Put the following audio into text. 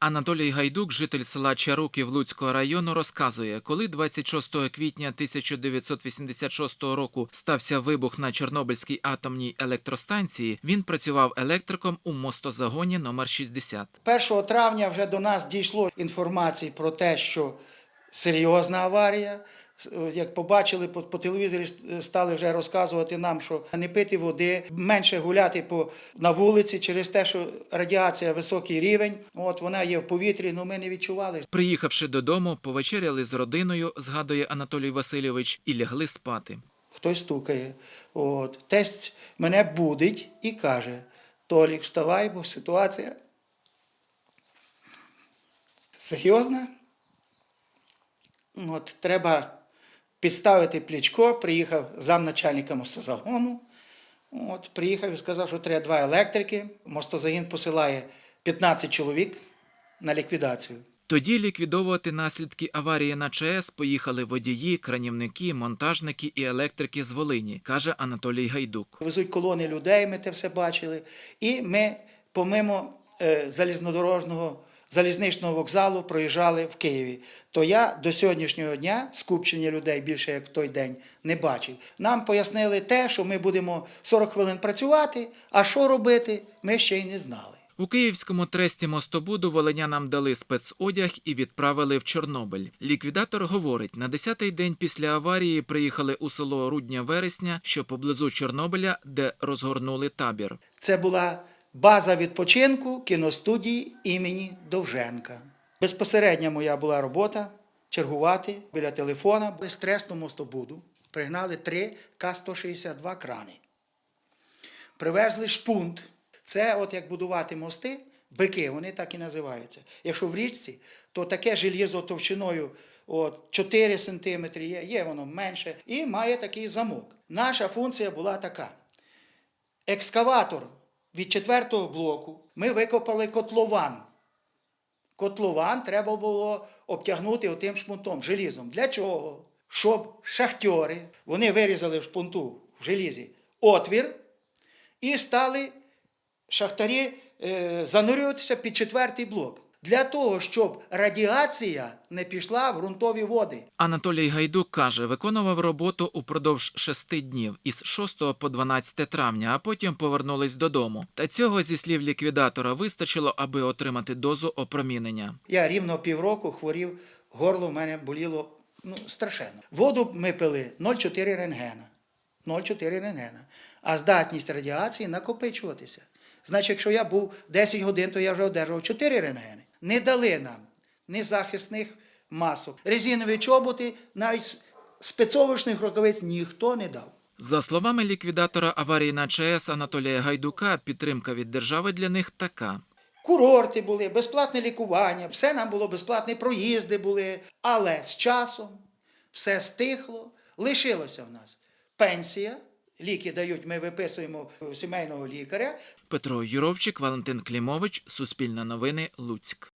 Анатолій Гайдук, житель села Чаруків Луцького району, розказує, коли 26 квітня 1986 року стався вибух на Чорнобильській атомній електростанції, він працював електриком у мостозагоні номер 60. 1 травня вже до нас дійшло інформації про те, що серйозна аварія. С- Як побачили по, по телевізорі, стали вже розказувати нам, що не пити води, менше гуляти по, на вулиці через те, що радіація високий рівень. От вона є в повітрі, але ми не відчували. Приїхавши додому, повечеряли з родиною, згадує Анатолій Васильович, і лягли спати. Хтось стукає. От. Тесть мене будить і каже: Толік, вставай, бо ситуація серйозна. От, треба підставити плічко. Приїхав замначальника мостозагону. От, приїхав і сказав, що треба два електрики. Мостозагін посилає 15 чоловік на ліквідацію. Тоді ліквідовувати наслідки аварії на ЧАЕС поїхали водії, кранівники, монтажники і електрики з Волині, каже Анатолій Гайдук. Везуть колони людей, ми це все бачили. І ми, помимо е, залізнодорожного залізничного вокзалу, проїжджали в Києві. То я до сьогоднішнього дня скупчення людей більше як в той день не бачив. Нам пояснили те, що ми будемо 40 хвилин працювати, а що робити, ми ще й не знали. У київському тресті мостобуду волинянам дали спецодяг і відправили в Чорнобиль. Ліквідатор говорить, на 10-й день після аварії приїхали у село Рудня-Вересня, що поблизу Чорнобиля, де розгорнули табір. Це була база відпочинку кіностудії імені Довженка. Безпосередня моя була робота чергувати біля телефона. Без стресну мостобуду пригнали три К-162 крани. Привезли шпунт. Це от як будувати мости, бики, вони так і називаються. Якщо в річці, то таке желізо товщиною от, 4 см є, є воно менше, і має такий замок. Наша функція була така екскаватор від четвертого блоку ми викопали котлован. Котлован треба було обтягнути отим шпунтом, желізом. Для чого? Щоб шахтьори, вони вирізали в шпунту в желізі отвір і стали шахтарі е, занурюватися під четвертий блок. Для того, щоб радіація не пішла в ґрунтові води. Анатолій Гайдук каже, виконував роботу упродовж шести днів із 6 по 12 травня, а потім повернулись додому. Та цього, зі слів ліквідатора, вистачило, аби отримати дозу опромінення. Я рівно півроку хворів, горло в мене боліло ну, страшенно. Воду ми пили 0,4 рентгена. 0,4 рентгена. А здатність радіації накопичуватися. Значить, якщо я був 10 годин, то я вже одержував 4 рентгени. Не дали нам ні захисних масок. Резинові чоботи, навіть спецовочних рукавиць ніхто не дав. За словами ліквідатора аварії на ЧАЕС Анатолія Гайдука, підтримка від держави для них така. Курорти були, безплатне лікування, все нам було безплатні проїзди були. Але з часом все стихло, лишилося в нас пенсія. Ліки дають, ми виписуємо сімейного лікаря. Петро Юровчик, Валентин Клімович, Суспільне новини, Луцьк.